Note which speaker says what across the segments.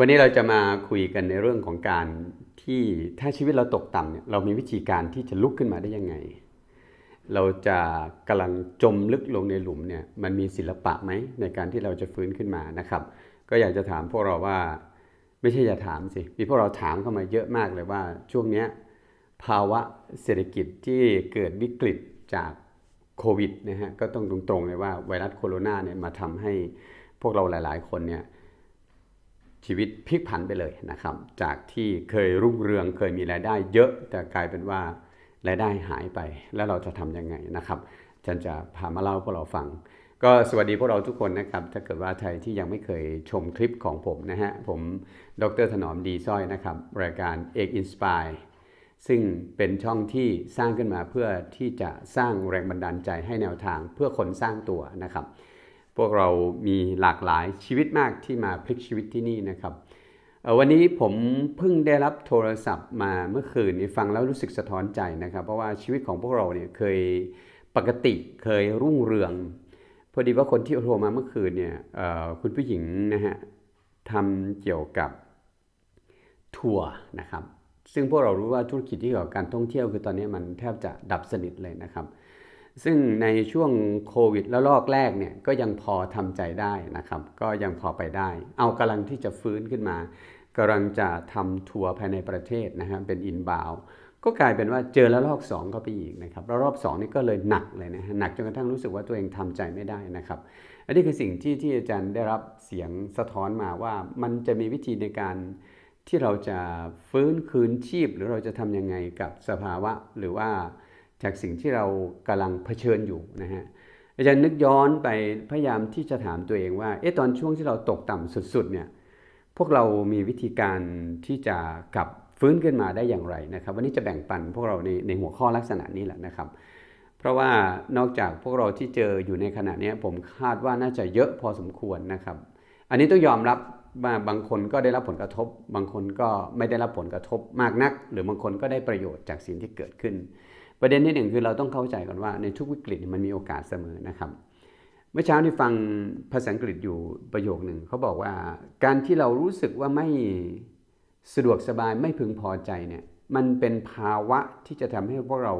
Speaker 1: วันนี้เราจะมาคุยกันในเรื่องของการที่ถ้าชีวิตเราตกต่ำเนี่ยเรามีวิธีการที่จะลุกขึ้นมาได้ยังไง เราจะกำลังจมลึกลงในหลุมเนี่ยมันมีศิลปะไหมในการที่เราจะฟื้นขึ้นมานะครับ ก็อยากจะถามพวกเราว่าไม่ใช่จะถามสิมีพวกเราถามเข้ามาเยอะมากเลยว่าช่วงเนี้ยภาวะเศรษฐกิจที่เกิดวิกฤตจากโควิดนะฮะก็ต้องตรงๆเลยว่าไวรัสโคโรนาเนี่ยมาทำให้พวกเราหลาย ๆ คนเนี่ย ชีวิตพลิกผันไปเลยนะครับ จากที่เคยรุ่งเรืองเคยมีรายได้เยอะ แต่กลายเป็นว่ารายได้หายไปแล้วเราจะทำยังไงนะครับฉันจะพามาเล่าพวกเราฟัง ก็สวัสดีพวกเราทุกคนนะครับ ถ้าเกิดว่าใครที่ยังไม่เคยชมคลิปของผมนะฮะ ผมดรถนอมดีสร้อยนะครับ รายการเอกอินสปายซึ่งเป็นช่องที่สร้างขึ้นมาเพื่อที่จะสร้างแรงบันดาลใจให้แนวทางเพื่อคนสร้างตัวนะครับ พวกเรามีหลากหลายชีวิตมากที่มาพลิกชีวิตที่นี่นะครับ วันนี้ผมเพิ่งได้รับโทรศัพท์มาเมื่อคืนนี้ฟังแล้วรู้สึกสะท้อนใจนะครับ เพราะว่าชีวิตของพวกเราเนี่ยเคยปกติเคยรุ่งเรือง พอดีว่าคนที่โทรมาเมื่อคืนเนี่ยคุณผู้หญิงนะฮะทำเกี่ยวกับทัวร์นะครับซึ่งพวกเรารู้ว่าธุรกิจที่เกี่ยวกับการท่องเที่ยวคือตอนนี้มันแทบจะดับสนิทเลยนะครับ ซึ่งในช่วงโควิดแล้วลอกแรกเนี่ยก็ยังพอทำใจได้นะครับ ก็ยังพอไปได้ เอากำลังที่จะฟื้นขึ้นมากำลังจะทำทัวร์ภายในประเทศนะฮะเป็นอินบาวก็กลายเป็นว่าเจอแล้วรอบ2เข้าไปอีกนะครับแล้วรอบ2นี่ก็เลยหนักเลยนะฮะหนักจนกระทั่งรู้สึกว่าตัวเองทำใจไม่ได้นะครับ อันนี้คือสิ่งที่ที่อาจารย์ได้รับเสียงสะท้อนมาว่ามันจะมีวิธีในการที่เราจะฟื้นคืนชีพ หรือเราจะทำยังไงกับสภาวะหรือว่า จากสิ่งที่เรากำลังเผชิญอยู่นะฮะอาจารย์นึกย้อนไปพยายามที่จะถามตัวเองว่าเอ๊ะตอนช่วงที่เราตกต่ำสุดๆเนี่ยพวกเรามีวิธีการที่จะกลับฟื้นขึ้นมาได้อย่างไรนะครับ วันนี้จะแบ่งปันพวกเราในในหัวข้อลักษณะนี้แหละนะครับ เพราะว่านอกจากพวกเราที่เจออยู่ในขณะนี้ผมคาดว่าน่าจะเยอะพอสมควรนะครับ อันนี้ต้องยอมรับว่าบางคนก็ได้รับผลกระทบ บางคนก็ไม่ได้รับผลกระทบมากนัก หรือบางคนก็ได้ประโยชน์จากสิ่งที่เกิดขึ้น ประเด็นที่หนึ่งคือเราต้องเข้าใจก่อนว่าในทุกวิกฤตมันมีโอกาสเสมอนะครับเมื่อเช้าที่ฟังภาษาอังกฤษอยู่ประโยคหนึ่งเขาบอกว่าการที่เรารู้สึกว่าไม่สะดวกสบายไม่พึงพอใจเนี่ยมันเป็นภาวะที่จะทำให้พวกเรา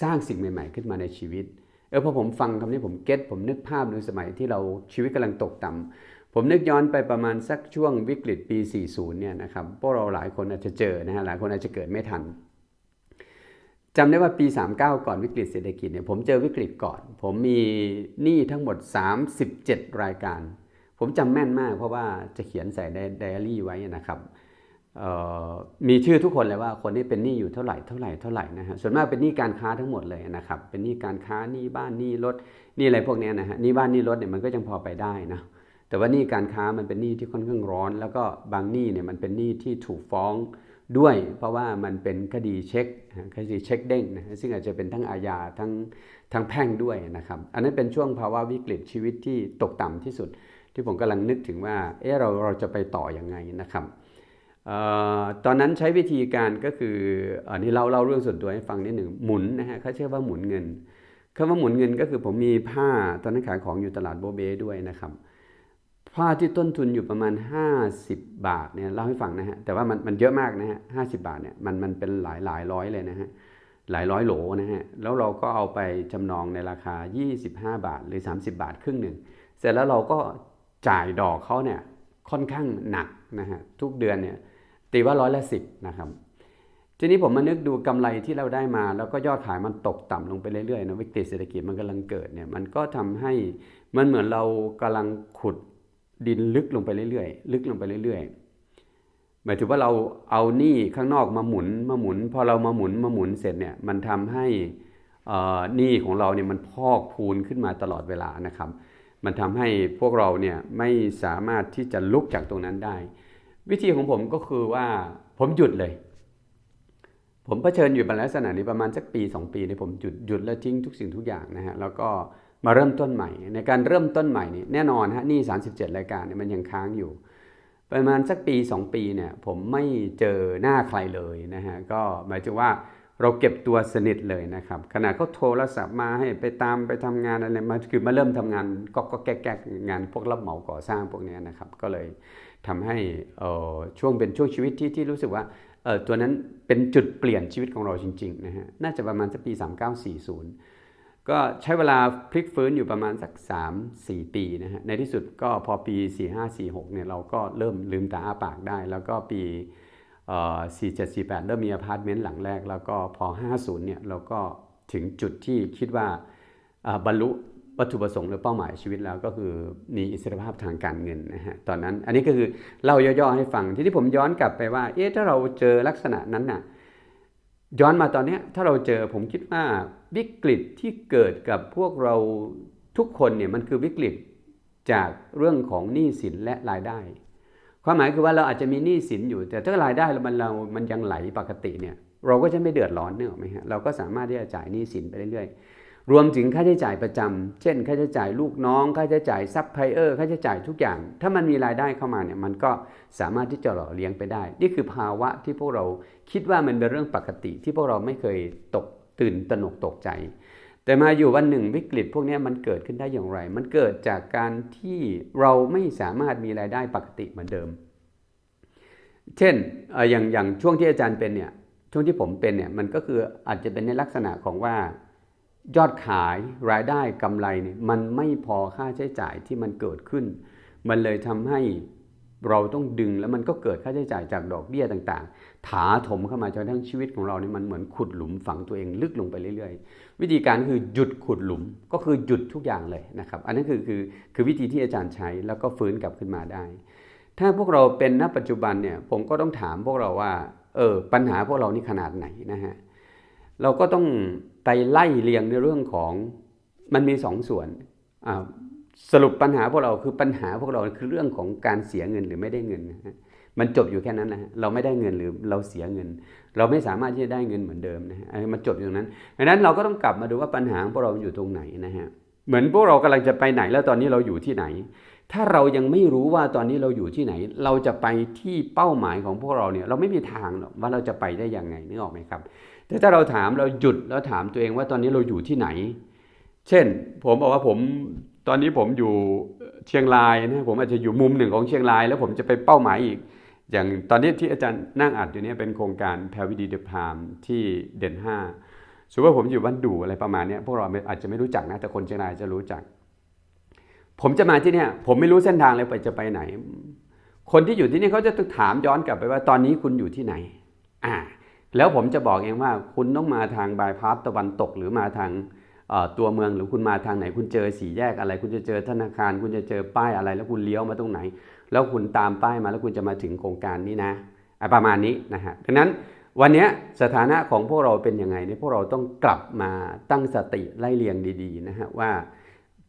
Speaker 1: สร้างสิ่งใหม่ ๆ ขึ้นมาในชีวิตเออพอผมฟังคำนี้ผมเก็ตผมนึกภาพในสมัยที่เราชีวิตกำลังตกต่ำผมนึกย้อนไปประมาณสักช่วงวิกฤตปี 40 เนี่ยนะครับพวกเราหลายคนอาจจะเจอนะฮะหลายคนอาจจะเกิดไม่ทัน จำได้ว่าปี 39 ก่อนวิกฤตเศรษฐกิจเนี่ยผมเจอวิกฤตก่อน ผมมีหนี้ทั้งหมด 37 รายการ ผมจำแม่นมากเพราะว่าจะเขียนใส่ในไดอารี่ไว้นะครับมีชื่อทุกคนเลยว่าคนที่เป็นหนี้อยู่เท่าไหร่เท่าไหร่เท่าไหร่นะฮะส่วนมากเป็นหนี้การค้าทั้งหมดเลยนะครับเป็นหนี้การค้าหนี้บ้านหนี้รถหนี้อะไรพวกนี้นะฮะหนี้บ้านหนี้รถเนี่ยมันก็ยังพอไปได้นะแต่ว่าหนี้การค้ามันเป็นหนี้ที่ค่อนข้างร้อน แล้วก็บางหนี้เนี่ยมันเป็นหนี้ที่ถูกฟ้อง ด้วย เพราะว่ามันเป็นคดีเช็คคดีเช็คเด้งนะซึ่งอาจจะเป็นทั้งอาญาทั้งทั้งแพ่งด้วยนะครับ อันนั้นเป็นช่วงภาวะวิกฤตชีวิตที่ตกต่ำที่สุด ที่ผมกำลังนึกถึงว่าเออเราเราจะไปต่ออยังไงนะครับออตอนนั้นใช้วิธีการก็คืออันนี้เราเล่าเรื่องส่วนตัวให้ฟังนิดหนึ่งหมุนนะฮะเขาเชื่อว่าหมุนเงินคำว่าหมุนเงินก็คือผมมีผ้าตอนนั้นขายของอยู่ตลาดโบเบ้ด้วยนะครับ ผ้าที่ต้นทุนอยู่ประมาณ 50 บาทเนี่ยเล่าให้ฟังนะฮะแต่ว่ามันมันเยอะมากนะฮะห้บาทเนี่ยมันมันเป็นหลายหลายร้อยเลยนะฮะหลายร้อยโหลนะฮะแล้วเราก็เอาไปจำนองในราคา 25 บาทหรือ 30 บาทครึ่งหนึ่งเสร็จแล้วเราก็จ่ายดอกเขาเนี่ยค่อนข้างหนักนะฮะทุกเดือนเนี่ยตีว่าร้อยละสิบนะครับทีนี้ผมมานึกดูกำไรที่เราได้มา แล้วก็ยอดขายมันตกต่ำลงไปเรื่อยๆนะวิกฤตเศรษฐกิจมันกำลังเกิดเนี่ยมันก็ทำให้มันเหมือนเรากำลังขุด ดินลึกลงไปเรื่อยๆ ลึกลงไปเรื่อยๆ หมายถึงว่าเราเอาหนี้ข้างนอกมาหมุนมาหมุน พอเรามาหมุนมาหมุนเสร็จเนี่ยมันทำให้หนี้ของเราเนี่ยมันพอกพูนขึ้นมาตลอดเวลานะครับ มันทำให้พวกเราเนี่ยไม่สามารถที่จะลุกจากตรงนั้นได้ วิธีของผมก็คือว่าผมหยุดเลย ผมเผชิญอยู่ในลักษณะนี้ประมาณสักปี 2 ปีเนี่ยผมหยุดหยุดแล้วทิ้งทุกสิ่งทุกอย่างนะฮะแล้วก็ มาเริ่มต้นใหม่ ในการเริ่มต้นใหม่นี่แน่นอนฮะนี่ 37 รายการเนี่ยมันยังค้างอยู่ ประมาณสักปี 2 ปีเนี่ยผมไม่เจอหน้าใครเลยนะฮะก็หมายถึงว่าเราเก็บตัวสนิทเลยนะครับขณะเขาโทรศัพท์มาให้ไปตามไปทำงานอะไรมาคือมาเริ่มทำงานก็ก็แก๊กงานพวกรับเหมาก่อสร้างพวกนี้นะครับ ก็เลยทำให้เออช่วงเป็นช่วงชีวิตที่ที่รู้สึกว่าเออตัวนั้นเป็นจุดเปลี่ยนชีวิตของเราจริงๆนะฮะน่าจะประมาณสักปี 3940 ก็ใช้เวลาพลิกฟื้นอยู่ประมาณสัก 3-4 ปีนะฮะในที่สุดก็พอปี 4546เนี่ยเราก็เริ่มลืมตาอ้าปากได้ แล้วก็ปีเอ่อ4748 เริ่มมีอพาร์ตเมนต์หลังแรก แล้วก็พอ 50เนี่ยเราก็ถึงจุดที่คิดว่าบรรลุวัตถุประสงค์หรือเป้าหมายชีวิตแล้วก็คือมีอิสรภาพทางการเงินนะฮะตอนนั้นอันนี้ก็คือเล่าย่อๆให้ฟังที่ที่ผมย้อนกลับไปว่าเอ๊ะถ้าเราเจอลักษณะนั้นน่ะย้อนมาตอนนี้ถ้าเราเจอผมคิดว่า วิกฤตที่เกิดกับพวกเราทุกคนเนี่ยมันคือวิกฤตจากเรื่องของหนี้สินและรายได้ ความหมายคือว่าเราอาจจะมีหนี้สินอยู่ แต่ถ้ารายได้เรามันเรามันยังไหลปกติเนี่ยเราก็จะไม่เดือดร้อนเนกอะไหมฮะเราก็สามารถที่จะจ่ายหนี้สินไปเรื่อยๆ รวมถึงค่าใช้จ่ายประจำเช่น ค่าใช้จ่ายลูกน้อง ค่าใช้จ่ายซัพพลายเออร์ค่าใช้จ่ายทุกอย่าง ถ้ามันมีรายได้เข้ามาเนี่ยมันก็สามารถที่จะหล่อเลี้ยงไปได้ นี่คือภาวะที่พวกเราคิดว่ามันเป็นเรื่องปกติที่พวกเราไม่เคยตก ตื่นตระหนกตกใจ แต่มาอยู่วันหนึ่งวิกฤตพวกนี้มันเกิดขึ้นได้อย่างไร มันเกิดจากการที่เราไม่สามารถมีรายได้ปกติเหมือนเดิม เช่นเอ่ออย่างอย่างช่วงที่อาจารย์เป็นเนี่ยช่วงที่ผมเป็นเนี่ยมันก็คืออาจจะเป็นในลักษณะของว่ายอดขายรายได้กำไรเนี่ยมันไม่พอค่าใช้จ่ายที่มันเกิดขึ้น มันเลยทำให้ เราต้องดึงแล้วมันก็เกิดค่าใช้จ่ายจากดอกเบี้ยต่างๆ ถาถมเข้ามาจนทั้งชีวิตของเราเนี่ยมันเหมือนขุดหลุมฝังตัวเองลึกลงไปเรื่อยๆ วิธีการคือหยุดขุดหลุมก็คือหยุดทุกอย่างเลยนะครับ อันนั้นคือคือคือวิธีที่อาจารย์ใช้แล้วก็ฟื้นกลับขึ้นมาได้ ถ้าพวกเราเป็นณปัจจุบันเนี่ยผมก็ต้องถามพวกเราว่าเออปัญหาพวกเรานี่ขนาดไหนนะฮะเราก็ต้องไปไล่เรียงในเรื่องของมันมีสองส่วนอ่า สรุปปัญหาพวกเราคือปัญหาพวกเราคือเรื่องของการเสียเงินหรือไม่ได้เงินนะฮะมันจบอยู่แค่นั้นนะฮะเราไม่ได้เงินหรือเราเสียเงิน เราไม่สามารถที่จะได้เงินเหมือนเดิมนะฮะมันจบอยู่ตรงนั้นดังนั้นเราก็ต้องกลับมาดูว่าปัญหาของพวกเราอยู่ตรงไหนนะฮะเหมือนพวกเรากำลังจะไปไหนแล้วตอนนี้เราอยู่ที่ไหน ถ้าเรายังไม่รู้ว่าตอนนี้เราอยู่ที่ไหน เราจะไปที่เป้าหมายของพวกเราเนี่ยเราไม่มีทางหรอกว่าเราจะไปได้ยังไงนึกออกไหมครับแต่ถ้าเราถามเราหยุดแล้วถามตัวเองว่าตอนนี้เราอยู่ที่ไหน เช่น ผมบอกว่าผม ตอนนี้ผมอยู่เชียงรายนะผมอาจจะอยู่มุมหนึ่งของเชียงราย แล้วผมจะไปเป้าหมายอีก อย่างตอนนี้ที่อาจารย์นั่งอัดอยู่เนี่ยเป็นโครงการแพรวิดีเดพามที่เด่นห้าสมมติว่าผมอยู่บ้านดูอะไรประมาณนี้พวกเราอาจจะไม่รู้จักนะแต่คนเชียงรายจะรู้จัก ผมจะมาที่เนี่ยผมไม่รู้เส้นทางเลยไปจะไปไหน คนที่อยู่ที่นี่เขาจะถามย้อนกลับไปว่าตอนนี้คุณอยู่ที่ไหนอ่าแล้วผมจะบอกเองว่าคุณต้องมาทางบายพาสตะวันตกหรือมาทาง ตัวเมืองหรือคุณมาทางไหน คุณเจอสี่แยกอะไร คุณจะเจอธนาคาร คุณจะเจอป้ายอะไร แล้วคุณเลี้ยวมาตรงไหน แล้วคุณตามป้ายมาแล้วคุณจะมาถึงโครงการนี้นะประมาณนี้นะฮะดังนั้นวันนี้สถานะของพวกเราเป็นยังไงเนี่ยพวกเราต้องกลับมาตั้งสติไล่เรียงดีๆนะฮะว่า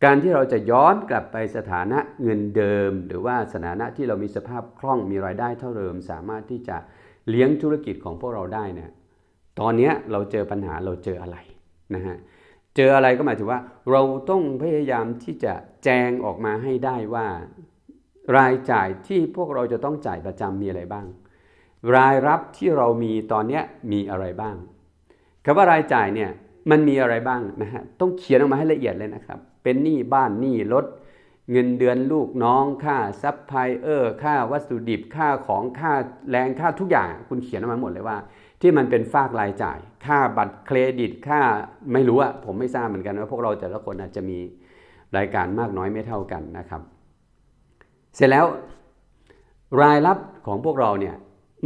Speaker 1: การที่เราจะย้อนกลับไปสถานะเงินเดิม หรือว่าสถานะที่เรามีสภาพคล่องมีรายได้เท่าเดิม สามารถที่จะเลี้ยงธุรกิจของพวกเราได้เนี่ยตอนนี้เราเจอปัญหาเราเจออะไรนะฮะ เจออะไรก็หมายถึงว่า เราต้องพยายามที่จะแจงออกมาให้ได้ว่า รายจ่ายที่พวกเราจะต้องจ่ายประจำมีอะไรบ้าง รายรับที่เรามีตอนนี้มีอะไรบ้างคำว่ารายจ่ายเนี่ยมันมีอะไรบ้างนะฮะต้องเขียนออกมาให้ละเอียดเลยนะครับ เป็นหนี้บ้านหนี้รถเงินเดือนลูกน้องค่าซัพพลายเออร์ค่าวัสดุดิบค่าของค่าแรงค่าทุกอย่าง คุณเขียนออกมาหมดเลยว่า ที่มันเป็นฝากรายจ่าย ค่าบัตรเครดิตค่าไม่รู้อะผมไม่ทราบเหมือนกันว่าพวกเราแต่ละคนอาจจะมีรายการมากน้อยไม่เท่ากันนะครับ เสร็จแล้วรายรับของพวกเราเนี่ย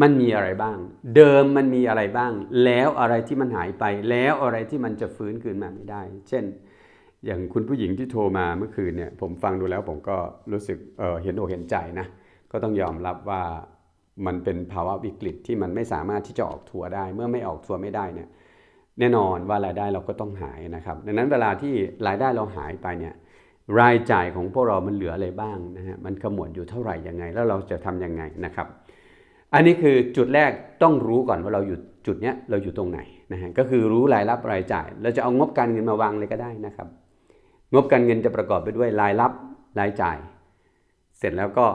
Speaker 1: มันมีอะไรบ้าง เดิมมันมีอะไรบ้าง แล้วอะไรที่มันหายไป แล้วอะไรที่มันจะฟื้นคืนมาไม่ได้ เช่น อย่างคุณผู้หญิงที่โทรมาเมื่อคืนเนี่ยผมฟังดูแล้วผมก็รู้สึกเออเห็นอกเห็นใจนะก็ต้องยอมรับว่า มันเป็นภาวะวิกฤตที่มันไม่สามารถที่จะออกทัวร์ได้ เมื่อไม่ออกทัวร์ไม่ได้เนี่ยแน่นอนว่ารายได้เราก็ต้องหายนะครับ ดังนั้นเวลาที่รายได้เราหายไปเนี่ยรายจ่ายของพวกเรามันเหลืออะไรบ้างนะฮะมันขมวดอยู่เท่าไหร่ยังไง แล้วเราจะทำยังไงนะครับ อันนี้คือจุดแรกต้องรู้ก่อนว่าเราอยู่จุดเนี้ยเราอยู่ตรงไหนนะฮะก็คือรู้รายรับรายจ่าย เราจะเอางบการเงินมาวางเลยก็ได้นะครับ งบการเงินจะประกอบไปด้วยรายรับรายจ่าย เสร็จแล้วก็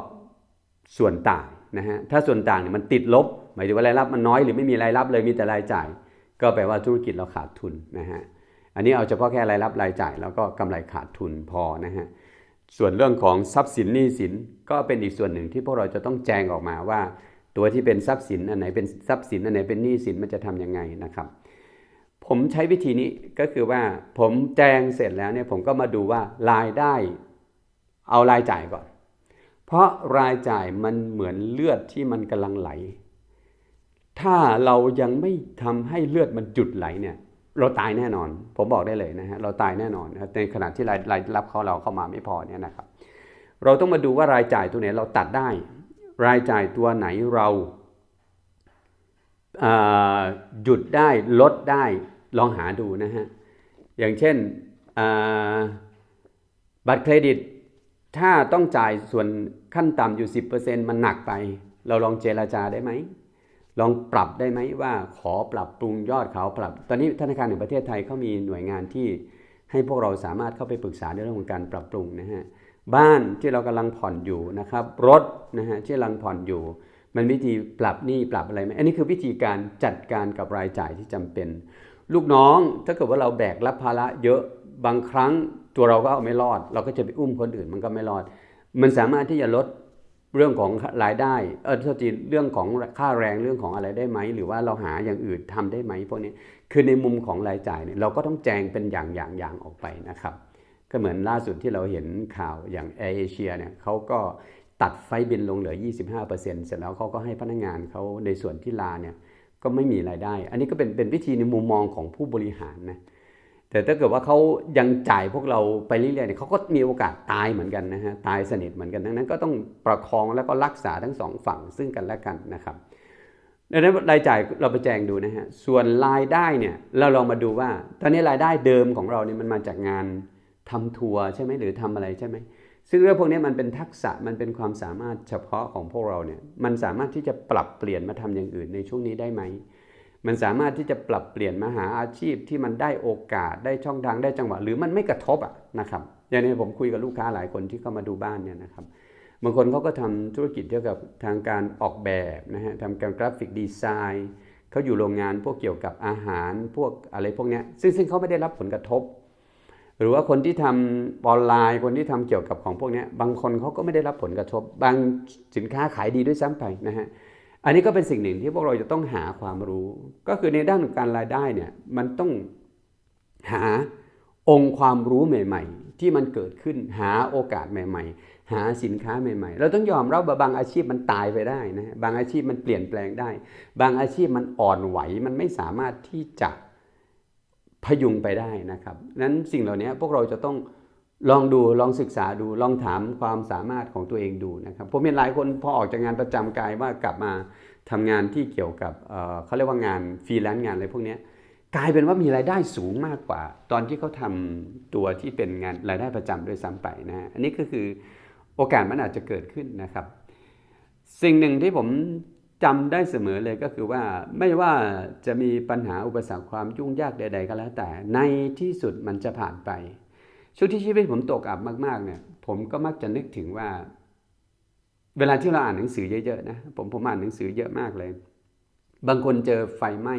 Speaker 1: ส่วนต่าง นะฮะถ้าส่วนต่างเนี่ยมันติดลบ หมายถึงว่ารายรับมันน้อยหรือไม่มีรายรับเลยมีแต่รายจ่าย ก็แปลว่าธุรกิจเราขาดทุนนะฮะอันนี้เอาเฉพาะแค่รายรับรายจ่าย แล้วก็กำไรขาดทุนพอนะฮะส่วนเรื่องของทรัพย์สินหนี้สินก็เป็นอีกส่วนหนึ่งที่พวกเราจะต้องแจ้งออกมาว่า ตัวที่เป็นทรัพย์สินอันไหนเป็นทรัพย์สินอันไหนเป็นหนี้สินมันจะทำยังไงนะครับ ผมใช้วิธีนี้ก็คือว่าผมแจ้งเสร็จแล้วเนี่ยผมก็มาดูว่ารายได้เอารายจ่ายก่อน เพราะรายจ่ายมันเหมือนเลือดที่มันกำลังไหล ถ้าเรายังไม่ทำให้เลือดมันจุดไหลเนี่ยเราตายแน่นอน ผมบอกได้เลยนะฮะเราตายแน่นอนในขณะที่รายรายรับเขาเราเข้ามาไม่พอเนี่ยนะครับ เราต้องมาดูว่ารายจ่ายตัวไหนเราตัดได้ รายจ่ายตัวไหนเราหยุดได้ลดได้ลองหาดูนะฮะอย่างเช่นบัตรเครดิต ถ้าต้องจ่ายส่วนขั้นต่ำอยู่ 10%มันหนักไป เราลองเจราจาได้ไหม ลองปรับได้ไหมว่าขอปรับปรุงยอดเขาปรับ ตอนนี้ธนาคารแห่งประเทศไทยเขามีหน่วยงานที่ให้พวกเราสามารถเข้าไปปรึกษาในเรื่องของการปรับปรุงนะฮะบ้านที่เรากำลังผ่อนอยู่นะครับ รถนะฮะที่กำลังผ่อนอยู่ มันวิธีปรับหนี้ปรับอะไรไหมอันนี้คือวิธีการจัดการกับรายจ่ายที่จำเป็น ลูกน้องถ้าเกิดว่าเราแบกรับภาระเยอะบางครั้ง ตัวเราก็เอาไม่รอด เราก็จะไปอุ้มคนอื่นมันก็ไม่รอด มันสามารถที่จะลดเรื่องของรายได้เออทษทีเรื่องของค่าแรงเรื่องของอะไรได้ไหม หรือว่าเราหาอย่างอื่นทำได้ไหมพวกนี้คือในมุมของรายจ่ายเนี่ยเราก็ต้องแจงเป็นอย่างอย่างอย่างออกไปนะครับ ก็เหมือนล่าสุดที่เราเห็นข่าวอย่างแอร์เอเชียเนี่ยเขาก็ตัดไฟบินลงเหลือ 25%เสร็จแล้วเขาก็ให้พนักงานเขาในส่วนที่ลาเนี่ยก็ไม่มีรายได้ อันนี้ก็เป็นเป็นวิธีในมุมมองของผู้บริหารนะ แต่ถ้าเกิดว่าเขายังจ่ายพวกเราไปเรื่อยๆเนี่ยเขาก็มีโอกาสตายเหมือนกันนะฮะตายสนิทเหมือนกันดังนั้นก็ต้องประคองแล้วก็รักษาทั้งสองฝั่งซึ่งกันและกันนะครับดังนั้นรายจ่ายเราไปแจงดูนะฮะส่วนรายได้เนี่ยเราลองมาดูว่า ตอนนี้รายได้เดิมของเราเนี่ยมันมาจากงานทำทัวร์ใช่ไหมหรือทำอะไรใช่ไหมซึ่งเรื่องพวกนี้มันเป็นทักษะมันเป็นความสามารถเฉพาะของพวกเราเนี่ยมันสามารถที่จะปรับเปลี่ยนมาทำอย่างอื่นในช่วงนี้ได้ไหม มันสามารถที่จะปรับเปลี่ยนมาหาอาชีพที่มันได้โอกาสได้ช่องทางได้จังหวะ หรือมันไม่กระทบอะนะครับอย่างนี้ผมคุยกับลูกค้าหลายคนที่เข้ามาดูบ้านเนี่ยนะครับบางคนเขาก็ทำธุรกิจเกี่ยวกับทางการออกแบบนะฮะทำการกราฟิกดีไซน์เขาอยู่โรงงานพวกเกี่ยวกับอาหารพวกอะไรพวกนี้ซึ่งซึ่งเขาไม่ได้รับผลกระทบ หรือว่าคนที่ทำออนไลน์คนที่ทำเกี่ยวกับของพวกนี้บางคนเขาก็ไม่ได้รับผลกระทบบางสินค้าขายดีด้วยซ้ำไปนะฮะ อันนี้ก็เป็นสิ่งหนึ่งที่พวกเราจะต้องหาความรู้ ก็คือในด้านของการรายได้เนี่ยมันต้องหาองค์ความรู้ใหม่ ๆ ที่มันเกิดขึ้นหาโอกาสใหม่ ๆ หาสินค้าใหม่ ๆ เราต้องยอมรับว่าบางอาชีพมันตายไปได้นะบางอาชีพมันเปลี่ยนแปลงได้ บางอาชีพมันอ่อนไหวมันไม่สามารถที่จะพยุงไปได้นะครับนั้นสิ่งเหล่านี้พวกเราจะต้อง ลองดูลองศึกษาดูลองถามความสามารถของตัวเองดูนะครับผมเห็นหลายคนพอออกจากงานประจำกายว่ากลับมาทำงานที่เกี่ยวกับเขาเรียกว่างานฟรีแลนซ์งานอะไรพวกนี้กลายเป็นว่ามีรายได้สูงมากกว่า ตอนที่เขาทาตัวที่เป็นงานรายได้ประจำด้วยซ้ำไปนะอันนี้ก็คือโอกาสมันอาจจะเกิดขึ้นนะครับ สิ่งหนึ่งที่ผมจำได้เสมอเลยก็คือว่าไม่ว่าจะมีปัญหาอุปสรรคความยุ่งยากใด ๆ ก็แล้วแต่ในที่สุดมันจะผ่านไป ช่วงที่ชีวิตผมตกอับมากๆเนี่ย ผมก็มักจะนึกถึงว่า เวลาที่เราอ่านหนังสือเยอะๆนะผมผมอ่านหนังสือเยอะมากเลย บางคนเจอไฟไหม้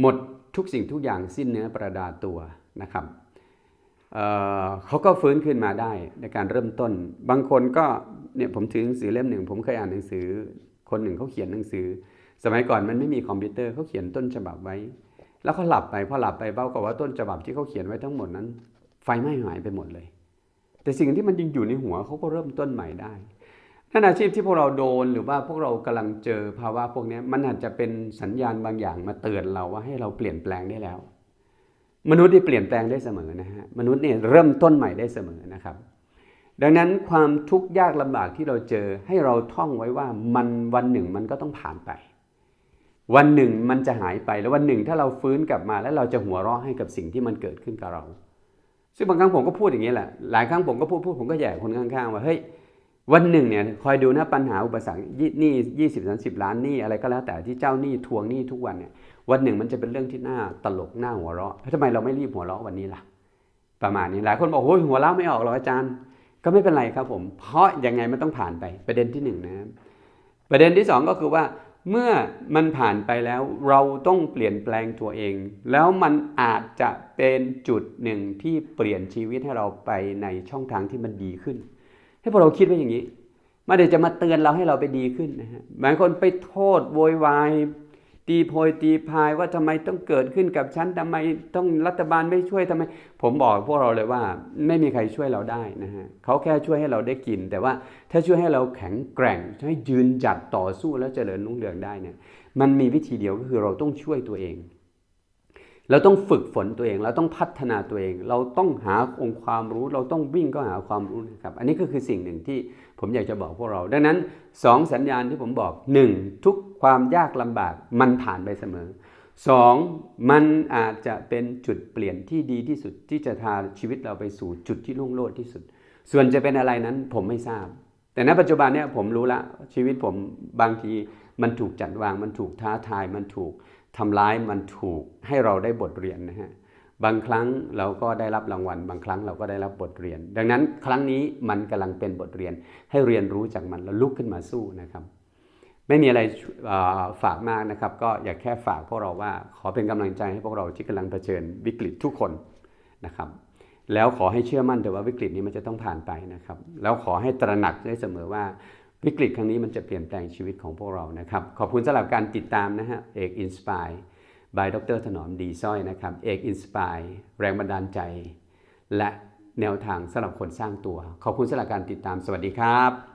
Speaker 1: หมดทุกสิ่งทุกอย่างสิ้นเนื้อประดาตัวนะครับเเขาก็ฟื้นขึ้นมาได้ในการเริ่มต้น บางคนก็เนี่ยผมถือหนังสือเล่มหนึ่ง ผมเคยอ่านหนังสือ คนหนึ่งเขาเขียนหนังสือ สมัยก่อนมันไม่มีคอมพิวเตอร์เขาเขียนต้นฉบับไว้ แล้วเขาหลับไปพอหลับไปเบ้ากับว่าต้นฉบับที่เขาเขียนไว้ทั้งหมดนั้น ไฟไหม้หายไปหมดเลย แต่สิ่งที่มันยังอยู่ในหัวเขาก็เริ่มต้นใหม่ได้นั่นอาชีพที่พวกเราโดนหรือว่าพวกเรากำลังเจอภาวะพวกนี้มันอาจจะเป็นสัญญาณบางอย่างมาเตือนเราว่าให้เราเปลี่ยนแปลงได้แล้ว มนุษย์ที่เปลี่ยนแปลงได้เสมอนะฮะมนุษย์เนี่ยเริ่มต้นใหม่ได้เสมอนะครับ ดังนั้นความทุกข์ยากลำบากที่เราเจอให้เราท่องไว้ว่ามันวันหนึ่งมันก็ต้องผ่านไป วันหนึ่งมันจะหายไปแล้ววันหนึ่งถ้าเราฟื้นกลับมาแล้วเราจะหัวเราะให้กับสิ่งที่มันเกิดขึ้นกับเรา ซึ่งบางครั้งผมก็พูดอย่างนี้แหละ หลายครั้งผมก็พูดพูดผมก็แย่คนข้างๆว่าเฮ้ยวันหนึ่งเนี่ยคอยดูนะปัญหาอุปสรรคหนี้ยี่สิบสามสิบล้านหนี้อะไรก็แล้วแต่ที่เจ้าหนี้ทวงหนี้ทุกวันเนี่ยวันหนึ่งมันจะเป็นเรื่องที่น่าตลกน่าหัวเราะทำไมเราไม่รีบหัวเราะวันนี้ล่ะ ประมาณนี้หลายคนบอกโอ้ยหัวเราะไม่ออกหรอกอาจารย์ ก็ไม่เป็นไรครับผม เพราะยังไงมันต้องผ่านไปประเด็นที่หนึ่งนะประเด็นที่สองก็คือว่า เมื่อมันผ่านไปแล้วเราต้องเปลี่ยนแปลงตัวเอง แล้วมันอาจจะเป็นจุดหนึ่งที่เปลี่ยนชีวิตให้เราไปในช่องทางที่มันดีขึ้น ให้พวกเราคิดไว้อย่างนี้ไม่ได้จะมาเตือนเราให้เราไปดีขึ้นนะฮะบางคนไปโทษโวยวาย ตีโพยตีพายว่าทำไมต้องเกิดขึ้นกับฉันทำไมต้องรัฐบาลไม่ช่วยทำไม ผมบอกพวกเราเลยว่าไม่มีใครช่วยเราได้นะฮะเขาแค่ช่วยให้เราได้กิน แต่ว่าถ้าช่วยให้เราแข็งแกร่งให้ยืนหยัดต่อสู้แล้วเจริญรุ่งเรืองได้เนี่ยมันมีวิธีเดียวก็คือเราต้องช่วยตัวเอง เราต้องฝึกฝนตัวเอง เราต้องพัฒนาตัวเอง เราต้องหาองค์ความรู้ เราต้องวิ่งก็หาความรู้นะครับ อันนี้ก็คือสิ่งหนึ่งที่ผมอยากจะบอกพวกเรา ดังนั้นสองสัญญาณที่ผมบอก 1. ทุกความยากลำบากมันผ่านไปเสมอ 2. มันอาจจะเป็นจุดเปลี่ยนที่ดีที่สุดที่จะพาชีวิตเราไปสู่จุดที่รุ่งโรจน์ที่สุด ส่วนจะเป็นอะไรนั้นผมไม่ทราบ แต่ณปัจจุบันเนี่ยผมรู้ละชีวิตผมบางทีมันถูกจัดวาง มันถูกท้าทาย มันถูก ทำร้ายมันถูกให้เราได้บทเรียนนะฮะบางครั้งเราก็ได้รับรางวัล บางครั้งเราก็ได้รับบทเรียน ดังนั้นครั้งนี้มันกำลังเป็นบทเรียนให้เรียนรู้จากมันแล้วลุกขึ้นมาสู้นะครับ ไม่มีอะไรฝากมากนะครับ ก็อยากแค่ฝากพวกเราว่าขอเป็นกำลังใจให้พวกเราที่กำลังเผชิญวิกฤตทุกคนนะครับ แล้วขอให้เชื่อมั่นแต่ว่าวิกฤตนี้มันจะต้องผ่านไปนะครับ แล้วขอให้ตระหนักได้เสมอว่า วิกฤตครั้งนี้มันจะเปลี่ยนแปลงชีวิตของพวกเรานะครับ ขอบคุณสำหรับการติดตามนะฮะเอกอินสปายบายดรถนอมดีสร้อยนะครับเอกอินสปายแรงบันดาลใจ และแนวทางสำหรับคนสร้างตัว ขอบคุณสำหรับการติดตามสวัสดีครับ